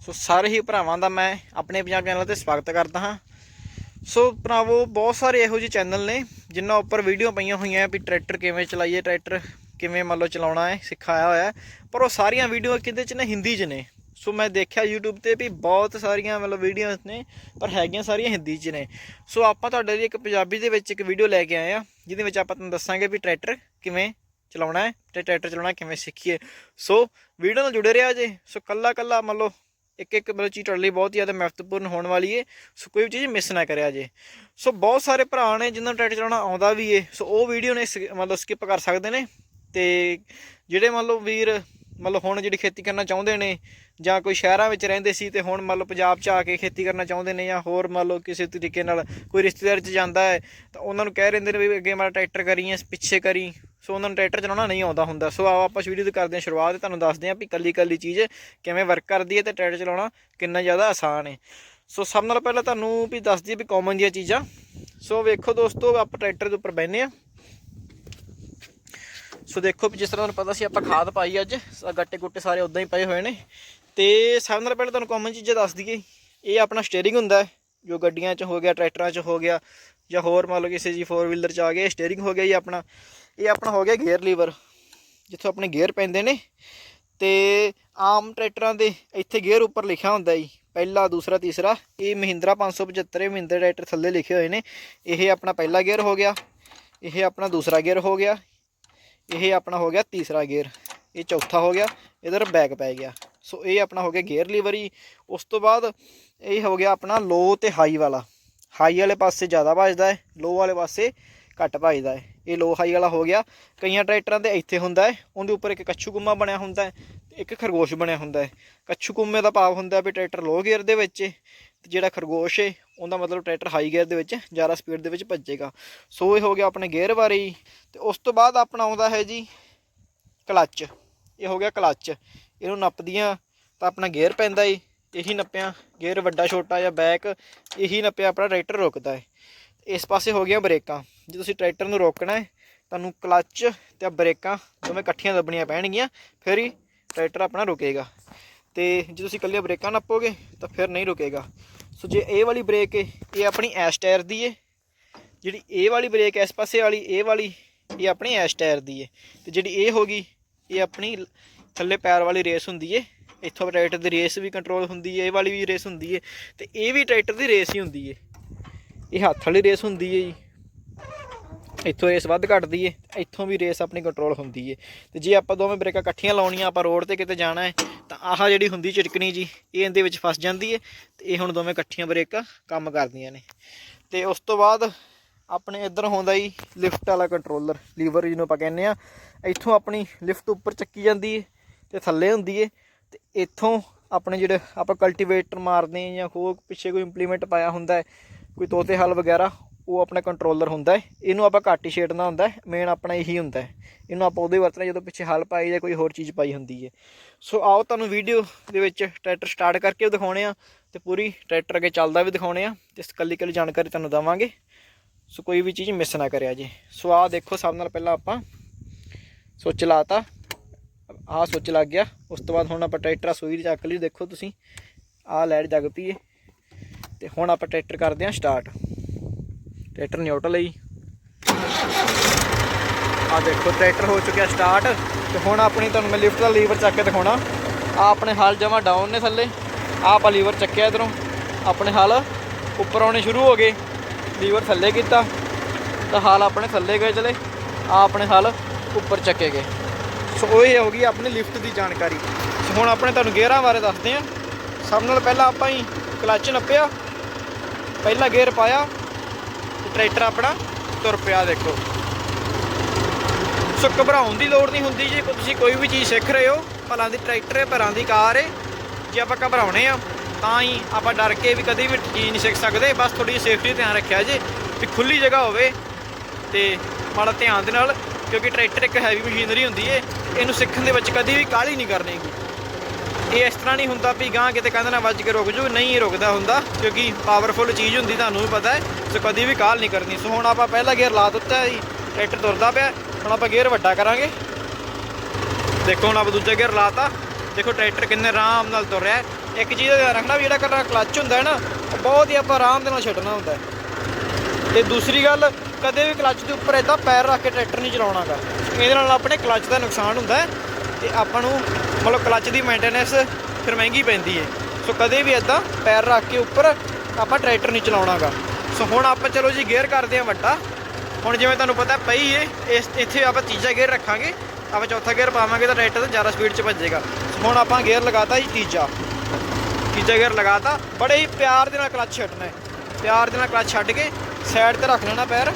ਸੋ ਸਾਰੇ ਹੀ ਭਰਾਵਾਂ ਦਾ ਮੈਂ ਆਪਣੇ ਪੰਜਾਬ ਚੈਨਲ ਤੇ ਸਵਾਗਤ ਕਰਦਾ ਹਾਂ। ਸੋ ਭਰਾਵੋ, ਬਹੁਤ ਸਾਰੇ ਇਹੋ ਜਿਹੇ ਚੈਨਲ ਨੇ ਜਿਨ੍ਹਾਂ ਉੱਪਰ ਵੀਡੀਓ ਪਈਆਂ ਹੋਈਆਂ ਵੀ ਟਰੈਕਟਰ ਕਿਵੇਂ ਚਲਾਈਏ, ਟਰੈਕਟਰ ਕਿਵੇਂ ਮੰਨ ਲਓ ਚਲਾਉਣਾ ਹੈ, ਸਿਖਾਇਆ ਹੋਇਆ ਪਰ ਉਹ ਸਾਰੀਆਂ ਵੀਡੀਓ ਕਿਤੇ ਚ ਨੇ? ਹਿੰਦੀ ਚ ਨੇ। ਸੋ ਮੈਂ ਦੇਖਿਆ YouTube ਤੇ ਵੀ ਬਹੁਤ ਸਾਰੀਆਂ ਮਤਲਬ ਵੀਡੀਓਜ਼ ਨੇ, ਪਰ ਹੈਗੀਆਂ ਸਾਰੀਆਂ ਹਿੰਦੀ ਚ ਨੇ। ਸੋ ਆਪਾਂ ਤੁਹਾਡੇ ਲਈ ਇੱਕ ਪੰਜਾਬੀ ਦੇ ਵਿੱਚ ਇੱਕ ਵੀਡੀਓ ਲੈ ਕੇ ਆਏ ਆ ਜਿਹਦੇ ਵਿੱਚ ਆਪਾਂ ਤੁਹਾਨੂੰ ਦੱਸਾਂਗੇ ਵੀ ਟਰੈਕਟਰ ਕਿਵੇਂ ਚਲਾਉਣਾ ਹੈ ਤੇ ਟਰੈਕਟਰ ਚਲਾਉਣਾ ਕਿਵੇਂ ਸਿੱਖੀਏ। ਸੋ ਵੀਡੀਓ ਨਾਲ ਜੁੜੇ ਰਿਹਾ ਜੇ। ਸੋ ਕੱਲਾ ਕੱਲਾ ਮੰਨ ਲਓ ਇੱਕ ਇੱਕ ਮਤਲਬ ਚੀਜ਼ ਤੁਹਾਡੇ ਲਈ ਬਹੁਤ ਜ਼ਿਆਦਾ ਮਹੱਤਵਪੂਰਨ ਹੋਣ ਵਾਲੀ ਏ। ਸੋ ਕੋਈ ਵੀ ਚੀਜ਼ ਮਿਸ ਨਾ ਕਰਿਆ ਜੇ। ਸੋ ਬਹੁਤ ਸਾਰੇ ਭਰਾ ਨੇ ਜਿਨ੍ਹਾਂ ਨੂੰ ਟਰੈਕਟਰ ਚਲਾਉਣਾ ਆਉਂਦਾ ਵੀ ਏ। ਸੋ ਉਹ ਵੀਡੀਓ ਨੇ ਸ- ਮਤਲਬ ਸਕਿਪ ਕਰ ਸਕਦੇ ਨੇ। ਤੇ ਜਿਹੜੇ ਮੰਨ ਲਓ ਵੀਰ ਮਤਲਬ ਹੁਣ ਜਿਹੜੀ ਖੇਤੀ ਕਰਨਾ ਚਾਹੁੰਦੇ ਨੇ ਜਾਂ ਕੋਈ ਸ਼ਹਿਰਾਂ ਵਿੱਚ ਰਹਿੰਦੇ ਸੀ ਤੇ ਹੁਣ ਮੰਨ ਲਓ ਪੰਜਾਬ 'ਚ ਆ ਕੇ ਖੇਤੀ ਕਰਨਾ ਚਾਹੁੰਦੇ ਨੇ ਜਾਂ ਹੋਰ ਮੰਨ ਲਓ ਕਿਸੇ ਤਰੀਕੇ ਨਾਲ ਕੋਈ ਰਿਸ਼ਤੇਦਾਰ 'ਚ ਜਾਂਦਾ ਹੈ, ਤਾਂ ਉਹਨਾਂ ਨੂੰ ਕਹਿ ਰਹਿੰਦੇ ਨੇ ਵੀ ਅੱਗੇ ਮਾਰਾ ਟਰੈਕਟਰ ਕਰੀ ਜਾਂ ਪਿੱਛੇ ਕਰੀ। ਸੋ ਉਹਨਾਂ ਨੂੰ ਟਰੈਕਟਰ ਚਲਾਉਣਾ ਨਹੀਂ ਆਉਂਦਾ ਹੁੰਦਾ। ਸੋ ਆਓ ਆਪਾਂ ਵੀਡੀਓ ਦੀ ਕਰਦੇ ਹਾਂ ਸ਼ੁਰੂਆਤ ਤੁਹਾਨੂੰ ਦੱਸਦੇ ਹਾਂ ਵੀ ਕੱਲੀ ਕੱਲੀ ਚੀਜ਼ ਕਿਵੇਂ ਵਰਕ ਕਰਦੀ ਹੈ ਤੇ ਟਰੈਕਟਰ ਚਲਾਉਣਾ ਕਿੰਨਾ ਜ਼ਿਆਦਾ ਆਸਾਨ ਹੈ। ਸੋ ਸਭ ਨਾਲ ਪਹਿਲਾਂ ਤੁਹਾਨੂੰ ਵੀ ਦੱਸ ਦਈਏ ਵੀ ਕਾਮਨ ਦੀਆਂ ਚੀਜ਼ਾਂ। ਸੋ ਵੇਖੋ ਦੋਸਤੋ, ਆਪਾਂ ਟਰੈਕਟਰ ਦੇ ਉੱਪਰ ਬੈਠਨੇ ਆ ਸੋ ਦੇਖੋ ਵੀ ਜਿਸ ਤਰ੍ਹਾਂ ਤੁਹਾਨੂੰ ਪਤਾ ਸੀ ਆਪਾਂ ਖਾਦ ਪਾਈ ਅੱਜ ਗੱਟੇ ਗੁੱਟੇ ਸਾਰੇ ਉਦਾਂ ਹੀ ਪਏ ਹੋਏ ਨੇ। ਤੇ ਸਭ ਨਾਲ ਪਹਿਲਾਂ ਤੁਹਾਨੂੰ ਕਾਮਨ ਚੀਜ਼ਾਂ ਦੱਸ ਦਈਏ। ਇਹ ਆਪਣਾ ਸਟੀਅਰਿੰਗ ਹੁੰਦਾ ਹੈ, ਜੋ ਗੱਡੀਆਂ 'ਚ ਹੋ ਗਿਆ, ਟਰੈਕਟਰਾਂ 'ਚ ਹੋ ਗਿਆ ਜਾਂ ਹੋਰ ਮੰਨ ਲਓ ਕਿਸੇ ਜੀ 4 ਵੀਲਰ 'ਚ ਆ ਗਿਆ ਸਟੀਅਰਿੰਗ ਹੋ ਗਿਆ ਜੀ ਆਪਣਾ। ਇਹ ਆਪਣਾ ਹੋ ਗਿਆ ਗੇਅਰ ਲੀਵਰ ਜਿੱਥੋਂ ਆਪਣੇ ਗੇਅਰ ਪੈਂਦੇ ਨੇ ਤੇ ਆਮ ਟਰੈਕਟਰਾਂ ਦੇ ਇੱਥੇ ਗੇਅਰ ਉੱਪਰ ਲਿਖਿਆ ਹੁੰਦਾ ਜੀ, ਪਹਿਲਾ, ਦੂਸਰਾ, ਤੀਸਰਾ, ਇਹ ਮਹਿੰਦਰਾ 575 ਮਹਿੰਦਰਾ ਟਰੈਕਟਰ ਥੱਲੇ ਲਿਖੇ ਹੋਏ ਨੇ, ਇਹ ਆਪਣਾ ਪਹਿਲਾ ਗੇਅਰ ਹੋ ਗਿਆ, ਇਹ ਆਪਣਾ ਦੂਸਰਾ ਗੇਅਰ ਹੋ ਗਿਆ, ਇਹ ਆਪਣਾ ਹੋ ਗਿਆ ਤੀਸਰਾ ਗੇਅਰ ਇਹ ਚੌਥਾ ਹੋ ਗਿਆ, ਇਧਰ ਬੈਕ ਪੈ ਗਿਆ, ਸੋ ਇਹ ਆਪਣਾ ਹੋ ਗਿਆ ਗੇਅਰ ਲੀਵਰ ਹੀ ਉਸ ਤੋਂ ਬਾਅਦ ਇਹ ਹੋ ਗਿਆ ਆਪਣਾ ਲੋ ਤੇ ਹਾਈ ਵਾਲਾ ਹਾਈ ਵਾਲੇ ਪਾਸੇ ਜ਼ਿਆਦਾ ਭਜਦਾ ਹੈ ਲੋ ਵਾਲੇ ਪਾਸੇ ਘੱਟ ਭਜਦਾ ਹੈ। ਇਹ ਲੋ ਹਾਈ ਵਾਲਾ ਹੋ ਗਿਆ। ਕਈਆਂ ਟਰੈਕਟਰਾਂ ਦੇ ਇੱਥੇ ਹੁੰਦਾ ਹੈ। ਉਹਦੇ ਉੱਪਰ ਇੱਕ ਕੱਛੂ ਗੁੰਮਾ ਬਣਿਆ ਹੁੰਦਾ ਹੈ ਤੇ ਇੱਕ ਖਰਗੋਸ਼ ਬਣਿਆ ਹੁੰਦਾ ਹੈ। ਕੱਛੂ ਗੁੰਮੇ ਦਾ ਭਾਵ ਹੁੰਦਾ ਵੀ ਟਰੈਕਟਰ ਲੋ ਗੇਅਰ ਦੇ ਵਿੱਚ ਹੈ ਤੇ ਜਿਹੜਾ ਖਰਗੋਸ਼ ਹੈ, ਉਹਦਾ ਮਤਲਬ ਟਰੈਕਟਰ ਹਾਈ ਗੇਅਰ ਦੇ ਵਿੱਚ ਜ਼ਿਆਦਾ ਸਪੀਡ ਦੇ ਵਿੱਚ ਭੱਜੇਗਾ। ਸੋ ਇਹ ਹੋ ਗਿਆ ਆਪਣੇ ਗੇਅਰ ਬਾਰੇ ਹੀ। ਤੇ ਉਸ ਤੋਂ ਬਾਅਦ ਆਪਣਾ ਆਉਂਦਾ ਹੈ ਜੀ ਕਲੱਚ ਇਹ ਹੋ ਗਿਆ ਕਲੱਚ ਇਹਨੂੰ ਨੱਪਦੀਆਂ ਤਾਂ ਆਪਣਾ ਗੇਅਰ ਪੈਂਦਾ ਏ। ਇਹੀ ਨੱਪਿਆ। ਗੇਅਰ ਵੱਡਾ, ਛੋਟਾ ਜਾਂ ਬੈਕ ਇਹੀ ਨੱਪਿਆ ਆਪਣਾ ਟਰੈਕਟਰ ਰੁਕਦਾ ਹੈ ਇਸ ਪਾਸੇ ਹੋ ਗਈਆਂ ਬ੍ਰੇਕਾਂ। ਜੇ ਤੁਸੀਂ ਟਰੈਕਟਰ ਨੂੰ ਰੋਕਣਾ ਹੈ, ਤੁਹਾਨੂੰ ਕਲੱਚ ਤੇ ਆਹ ਬ੍ਰੇਕਾਂ ਦੋਵੇਂ ਇਕੱਠੀਆਂ ਦੱਬਣੀਆਂ ਪੈਣਗੀਆਂ, ਫਿਰ ਹੀ ਟਰੈਕਟਰ ਆਪਣਾ ਰੁਕੇਗਾ। ਤੇ ਜੇ ਤੁਸੀਂ ਇਕੱਲੀਆਂ ਬ੍ਰੇਕਾਂ ਨੱਪੋਗੇ, ਤਾਂ ਫਿਰ ਨਹੀਂ ਰੁਕੇਗਾ। ਸੋ ਜੇ ਇਹ ਵਾਲੀ ਬ੍ਰੇਕ ਹੈ ਇਹ ਆਪਣੀ ਐਸ ਟਾਇਰ ਦੀ ਹੈ ਜਿਹੜੀ ਇਹ ਵਾਲੀ ਬ੍ਰੇਕ ਇਸ ਪਾਸੇ ਵਾਲੀ, ਇਹ ਵਾਲੀ, ਇਹ ਆਪਣੀ ਐਸ ਟਾਇਰ ਦੀ ਹੈ ਤੇ ਜਿਹੜੀ ਇਹ ਹੋ ਗਈ, ਇਹ ਆਪਣੀ ਥੱਲੇ ਪੈਰ ਵਾਲੀ ਰੇਸ ਹੁੰਦੀ ਹੈ ਇੱਥੋਂ ਟਰੈਕਟਰ ਦੀ ਰੇਸ ਵੀ ਕੰਟਰੋਲ ਹੁੰਦੀ ਹੈ ਇਹ ਵਾਲੀ ਵੀ ਰੇਸ ਹੁੰਦੀ ਹੈ ਤੇ ਇਹ ਵੀ ਟਰੈਕਟਰ ਦੀ ਰੇਸ ਹੀ ਹੁੰਦੀ ਹੈ ਇਹ ਹੱਥ ਵਾਲੀ ਰੇਸ ਹੁੰਦੀ ਹੈ ਜੀ। ਇੱਥੋਂ ਰੇਸ ਵੱਧ ਘਟਦੀ ਹੈ ਇੱਥੋਂ ਵੀ ਰੇਸ ਆਪਣੀ ਕੰਟਰੋਲ ਹੁੰਦੀ ਹੈ ਤੇ ਜੇ ਆਪਾਂ ਦੋਵੇਂ ਬ੍ਰੇਕਾਂ ਇਕੱਠੀਆਂ ਲਾਉਣੀਆਂ, ਆਪਾਂ ਰੋਡ ਤੇ ਕਿਤੇ ਜਾਣਾ ਹੈ ਤਾਂ ਆਹ ਜਿਹੜੀ ਹੁੰਦੀ ਚਿਟਕਣੀ ਜੀ, ਇਹ ਇਹਦੇ ਵਿੱਚ ਫਸ ਜਾਂਦੀ ਹੈ ਤੇ ਇਹ ਹੁਣ ਦੋਵੇਂ ਇਕੱਠੀਆਂ ਬ੍ਰੇਕਾਂ ਕੰਮ ਕਰਦੀਆਂ ਨੇ। ਤੇ ਉਸ ਤੋਂ ਬਾਅਦ ਆਪਣੇ ਇੱਧਰ ਹੁੰਦਾ ਜੀ ਲਿਫਟ ਵਾਲਾ ਕੰਟਰੋਲਰ ਲੀਵਰ ਜਿਹਨੂੰ ਆਪਾਂ ਕਹਿੰਦੇ ਆ, ਇੱਥੋਂ ਆਪਣੀ ਲਿਫਟ ਉੱਪਰ ਚੱਕੀ ਜਾਂਦੀ ਹੈ ਤੇ ਥੱਲੇ ਹੁੰਦੀ ਹੈ ਤੇ ਇੱਥੋਂ ਆਪਣੇ ਜਿਹੜੇ ਆਪਾਂ ਕਲਟੀਵੇਟਰ ਮਾਰਦੇ ਆ ਜਾਂ ਹੋਰ ਪਿੱਛੇ ਕੋਈ ਇੰਪਲੀਮੈਂਟ ਪਾਇਆ ਹੁੰਦਾ ਹੈ ਕੋਈ ਤੋਤੇ ਹਲ ਵਗੈਰਾ ਉਹ ਆਪਣਾ ਕੰਟਰੋਲਰ ਹੁੰਦਾ ਹੈ, ਇਹਨੂੰ ਆਪਾਂ ਘੱਟ ਹੀ ਛੇੜਨਾ ਹੁੰਦਾ ਹੈ ਮੇਨ ਆਪਣਾ ਇਹੀ ਹੁੰਦਾ ਹੈ। ਇਹਨੂੰ ਆਪਾਂ ਉਹਦੇ ਵਰਤਣਾ ਜਦੋਂ ਪਿੱਛੇ ਹਲ ਪਾਈ ਜਾਂ ਕੋਈ ਹੋਰ ਚੀਜ਼ ਪਾਈ ਹੁੰਦੀ ਹੈ। ਸੋ ਆਓ ਤੁਹਾਨੂੰ ਵੀਡੀਓ ਦੇ ਵਿੱਚ ਟਰੈਕਟਰ ਸਟਾਰਟ ਕਰਕੇ ਵੀ ਦਿਖਾਉਣੇ ਆ ਤੇ ਪੂਰੀ ਟਰੈਕਟਰ ਅੱਗੇ ਚੱਲਦਾ ਵੀ ਦਿਖਾਉਣੇ ਆ ਤੇ ਕੱਲੀ ਕੱਲੀ ਜਾਣਕਾਰੀ ਤੁਹਾਨੂੰ ਦਵਾਂਗੇ। ਸੋ ਕੋਈ ਵੀ ਚੀਜ਼ ਮਿਸ ਨਾ ਕਰਿਆ ਜੀ। ਸੋ ਆਹ ਦੇਖੋ ਸਭ ਨਾਲ ਪਹਿਲਾਂ ਆਪਾਂ ਸੁੱਚ ਲਾਤਾ। ਆਹ ਸੁੱਚ ਲੱਗ ਗਿਆ। ਉਸ ਤੋਂ ਬਾਅਦ ਹੁਣ ਆਪਾਂ ਟਰੈਕਟਰ ਸੂਈ ਦੀ ਚੱਕ ਲਈ। ਦੇਖੋ ਤੁਸੀਂ, ਆਹ ਲਾਈਟ ਜਗ ਪਈ ਹੈ। ਤੇ ਹੁਣ ਆਪਾਂ ਟਰੈਕਟਰ ਕਰਦੇ ਹਾਂ ਸਟਾਰਟ ਟਰੈਕਟਰ ਨਿਊਟਰਲ ਲਈ। ਆਹ ਦੇਖੋ, ਟਰੈਕਟਰ ਹੋ ਚੁੱਕਿਆ ਸਟਾਰਟ ਤੇ ਹੁਣ ਆਪਣੀ ਤੁਹਾਨੂੰ ਮੈਂ ਲਿਫਟ ਦਾ ਲੀਵਰ ਚੱਕ ਕੇ ਦਿਖਾਉਣਾ। ਆ ਆਪਣੇ ਹਲ ਜਮਾ ਡਾਊਨ ਨੇ ਥੱਲੇ। ਆਹ ਆਪਾਂ ਲੀਵਰ ਚੱਕਿਆ ਇਧਰੋਂ। ਆਪਣੇ ਹਲ ਉੱਪਰ ਆਉਣੇ ਸ਼ੁਰੂ ਹੋ ਗਏ। ਲੀਵਰ ਥੱਲੇ ਕੀਤਾ। ਤਾਂ ਹਲ ਆਪਣੇ ਥੱਲੇ ਗਏ ਚਲੇ। ਆ ਆਪਣੇ ਹਲ ਉੱਪਰ ਚੱਕੇ ਗਏ। ਸੋ ਇਹ ਹੋ ਗਈ ਆਪਣੀ ਲਿਫਟ ਦੀ ਜਾਣਕਾਰੀ। ਸੋ ਹੁਣ ਆਪਣੇ ਤੁਹਾਨੂੰ ਗੇਅਰਾਂ ਬਾਰੇ ਦੱਸਦੇ ਆ ਸਭ ਨਾਲ ਪਹਿਲਾਂ ਆਪਾਂ ਹੀ ਕਲੱਚ ਨੱਪਿਆ। ਪਹਿਲਾ ਗੇਅਰ ਪਾਇਆ। ਟਰੈਕਟਰ ਆਪਣਾ ਤੁਰ ਪਿਆ ਦੇਖੋ। ਸੋ ਘਬਰਾਉਣ ਦੀ ਲੋੜ ਨਹੀਂ ਹੁੰਦੀ ਜੇ ਤੁਸੀਂ ਕੋਈ ਵੀ ਚੀਜ਼ ਸਿੱਖ ਰਹੇ ਹੋ, ਭਲਾਂ ਦੀ ਟਰੈਕਟਰ ਹੈ, ਭਲਾਂ ਦੀ ਕਾਰ ਹੈ, ਜੇ ਆਪਾਂ ਘਬਰਾਉਣੇ ਆ, ਤਾਂ ਹੀ ਆਪਾਂ ਡਰ ਕੇ ਵੀ ਕਦੇ ਵੀ ਚੀਜ਼ ਨਹੀਂ ਸਿੱਖ ਸਕਦੇ, ਬਸ ਥੋੜੀ ਸੇਫਟੀ ਧਿਆਨ ਰੱਖਿਆ ਜੇ, ਵੀ ਖੁੱਲੀ ਜਗ੍ਹਾ ਹੋਵੇ ਤੇ ਮਾੜਾ ਧਿਆਨ ਦੇ ਨਾਲ, ਕਿਉਂਕਿ ਟਰੈਕਟਰ ਇੱਕ ਹੈਵੀ ਮਸ਼ੀਨਰੀ ਹੁੰਦੀ ਏ ਇਹਨੂੰ ਸਿੱਖਣ ਦੇ ਵਿੱਚ ਕਦੀ ਵੀ ਕਾਹਲੀ ਨਹੀਂ ਕਰਨੀ। ਇਹ ਇਸ ਤਰ੍ਹਾਂ ਨਹੀਂ ਹੁੰਦਾ ਵੀ ਗਾਂ ਕਿਤੇ ਕਹਿੰਦੇ ਨਾ ਵੱਜ ਕੇ ਰੁਕ ਜੂ ਨਹੀਂ ਰੁਕਦਾ ਹੁੰਦਾ, ਕਿਉਂਕਿ ਪਾਵਰਫੁੱਲ ਚੀਜ਼ ਹੁੰਦੀ ਤੁਹਾਨੂੰ ਵੀ ਪਤਾ ਹੈ, ਸੋ ਕਦੀ ਵੀ ਕਾਲ ਨਹੀਂ ਕਰਨੀ। ਸੋ ਹੁਣ ਆਪਾਂ ਪਹਿਲਾ ਗੇਅਰ ਲਾ ਦਿੱਤਾ ਜੀ, ਟਰੈਕਟਰ ਤੁਰਦਾ ਪਿਆ ਹੁਣ ਆਪਾਂ ਗੇਅਰ ਵੱਡਾ ਕਰਾਂਗੇ। ਦੇਖੋ ਹੁਣ ਆਪਾਂ ਦੂਜਾ ਗੇਅਰ ਲਾਤਾ, ਦੇਖੋ ਟਰੈਕਟਰ ਕਿੰਨੇ ਆਰਾਮ ਨਾਲ ਤੁਰ ਰਿਹਾ ਇੱਕ ਚੀਜ਼ ਦਾ ਧਿਆਨ ਰੱਖਣਾ ਵੀ ਜਿਹੜਾ ਕੱਲਾ ਕਲੱਚ ਹੁੰਦਾ ਹੈ ਨਾ ਉਹ ਬਹੁਤ ਹੀ ਆਪਾਂ ਆਰਾਮ ਦੇ ਨਾਲ ਛੱਡਣਾ ਹੁੰਦਾ ਹੈ। ਤੇ ਦੂਸਰੀ ਗੱਲ, ਕਦੇ ਵੀ ਕਲੱਚ ਦੇ ਉੱਪਰ ਇਦਾਂ ਪੈਰ ਰੱਖ ਕੇ ਟਰੈਕਟਰ ਨਹੀਂ ਚਲਾਉਣਾਗਾ। ਇਹਦੇ ਨਾਲ ਆਪਣੇ ਕਲੱਚ ਦਾ ਨੁਕਸਾਨ ਹੁੰਦਾ ਹੈ, ਤੇ ਆਪਾਂ ਨੂੰ ਮਤਲਬ ਕਲੱਚ ਦੀ ਮੇਨਟੇਨੈਂਸ ਫਿਰ ਮਹਿੰਗੀ ਪੈਂਦੀ ਹੈ ਸੋ ਕਦੇ ਵੀ ਇਦਾਂ ਪੈਰ ਰੱਖ ਕੇ ਉੱਪਰ ਆਪਾਂ ਟਰੈਕਟਰ ਨਹੀਂ ਚਲਾਉਣਾਗਾ। ਸੋ ਹੁਣ ਆਪਾਂ ਚਲੋ ਜੀ ਗੇਅਰ ਕਰਦੇ ਹਾਂ ਵੱਡਾ। ਹੁਣ ਜਿਵੇਂ ਤੁਹਾਨੂੰ ਪਤਾ ਪਈ ਏ, ਇਸ ਇੱਥੇ ਆਪਾਂ ਤੀਜਾ ਗੇਅਰ ਰੱਖਾਂਗੇ। ਆਪਾਂ ਚੌਥਾ ਗੇਅਰ ਪਾਵਾਂਗੇ ਤਾਂ ਟਰੈਕਟਰ ਜ਼ਿਆਦਾ ਸਪੀਡ 'ਚ ਭੱਜੇਗਾ ਹੁਣ ਆਪਾਂ ਗੇਅਰ ਲਗਾਤਾ ਜੀ ਤੀਜਾ। ਤੀਜਾ ਗੇਅਰ ਲਗਾਤਾ। ਬੜੇ ਹੀ ਪਿਆਰ ਦੇ ਨਾਲ ਕਲੱਚ ਛੱਡਣਾ ਹੈ ਪਿਆਰ ਦੇ ਨਾਲ ਕਲੱਚ ਛੱਡ ਕੇ ਸਾਈਡ ਤੇ ਰੱਖ ਲੈਣਾ ਪੈਰ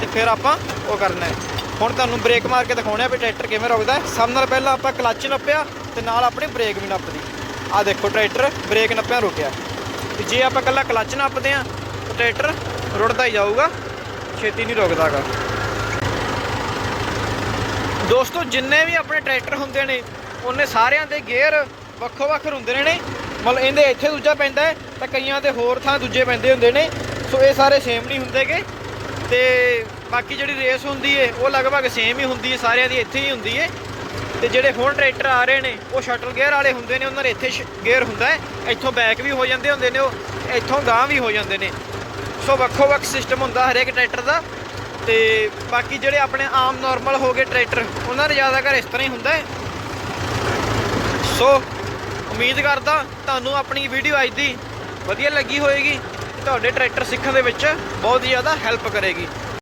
ਤੇ ਫਿਰ ਆਪਾਂ ਉਹ ਕਰਨਾ ਹੈ ਹੁਣ ਤੁਹਾਨੂੰ ਬ੍ਰੇਕ ਮਾਰ ਕੇ ਦਿਖਾਉਣਾ ਵੀ ਟਰੈਕਟਰ ਕਿਵੇਂ ਰੁਕਦਾ ਸਭ ਨਾਲ ਪਹਿਲਾਂ ਆਪਾਂ ਕਲੱਚ ਨੱਪਿਆ ਤੇ ਨਾਲ ਆਪਣੀ ਬ੍ਰੇਕ ਵੀ ਨੱਪਦੀ। ਆਹ ਦੇਖੋ ਟਰੈਕਟਰ, ਬ੍ਰੇਕ ਨੱਪਿਆ, ਰੁਕਿਆ। ਤੇ ਜੇ ਆਪਾਂ ਇਕੱਲਾ ਕਲੱਚ ਨੱਪਦੇ ਆ ਤਾਂ ਟਰੈਕਟਰ ਰੁੜਦਾ ਹੀ ਜਾਊਗਾ, ਛੇਤੀ ਨਹੀਂ ਰੁਕਦਾਗਾ ਦੋਸਤੋ, ਜਿੰਨੇ ਵੀ ਆਪਣੇ ਟਰੈਕਟਰ ਹੁੰਦੇ ਨੇ, ਉਹਨੇ ਸਾਰਿਆਂ ਦੇ ਗੇਅਰ ਵੱਖੋ ਵੱਖ ਹੁੰਦੇ ਨੇ ਮਤਲਬ ਇਹਦੇ ਇੱਥੇ ਦੂਜਾ ਪੈਂਦਾ ਹੈ, ਤਾਂ ਕਈਆਂ ਦੇ ਹੋਰ ਥਾਂ ਦੂਜੇ ਪੈਂਦੇ ਹੁੰਦੇ ਨੇ। ਸੋ ਇਹ ਸਾਰੇ ਸੇਮ ਨਹੀਂ ਹੁੰਦੇਗੇ ਤੇ ਬਾਕੀ ਜਿਹੜੀ ਰੇਸ ਹੁੰਦੀ ਏ, ਉਹ ਲਗਭਗ ਸੇਮ ਹੀ ਹੁੰਦੀ ਏ, ਸਾਰਿਆਂ ਦੀ ਇੱਥੇ ਹੀ ਹੁੰਦੀ ਏ। ਤੇ ਜਿਹੜੇ ਹੁਣ ਟਰੈਕਟਰ ਆ ਰਹੇ ਨੇ, ਉਹ ਸ਼ਟਲ ਗੇਅਰ ਵਾਲੇ ਹੁੰਦੇ ਨੇ, ਉਹਨਾਂ ਦੇ ਇੱਥੇ ਗੇਅਰ ਹੁੰਦਾ ਹੈ ਇੱਥੋਂ ਬੈਕ ਵੀ ਹੋ ਜਾਂਦੇ ਹੁੰਦੇ ਨੇ, ਉਹ ਇੱਥੋਂ ਗਾਂਹ ਵੀ ਹੋ ਜਾਂਦੇ ਨੇ। ਸੋ ਵੱਖੋ ਵੱਖ ਸਿਸਟਮ ਹੁੰਦਾ ਹਰੇਕ ਟਰੈਕਟਰ ਦਾ। ਤੇ ਬਾਕੀ ਜਿਹੜੇ ਆਪਣੇ ਆਮ ਨਾਰਮਲ ਹੋ ਗਏ ਟਰੈਕਟਰ, ਉਹਨਾਂ ਦੇ ਜ਼ਿਆਦਾਤਰ ਇਸ ਤਰ੍ਹਾਂ ਹੀ ਹੁੰਦਾ ਹੈ ਸੋ ਉਮੀਦ ਕਰਦਾ ਤੁਹਾਨੂੰ ਆਪਣੀ ਵੀਡੀਓ ਅੱਜ ਦੀ ਵਧੀਆ ਲੱਗੀ ਹੋਏਗੀ। ਤੁਹਾਡੇ ਟਰੈਕਟਰ ਸਿੱਖਣ ਦੇ ਵਿੱਚ ਬਹੁਤ ਹੀ ਜ਼ਿਆਦਾ ਹੈਲਪ ਕਰੇਗੀ।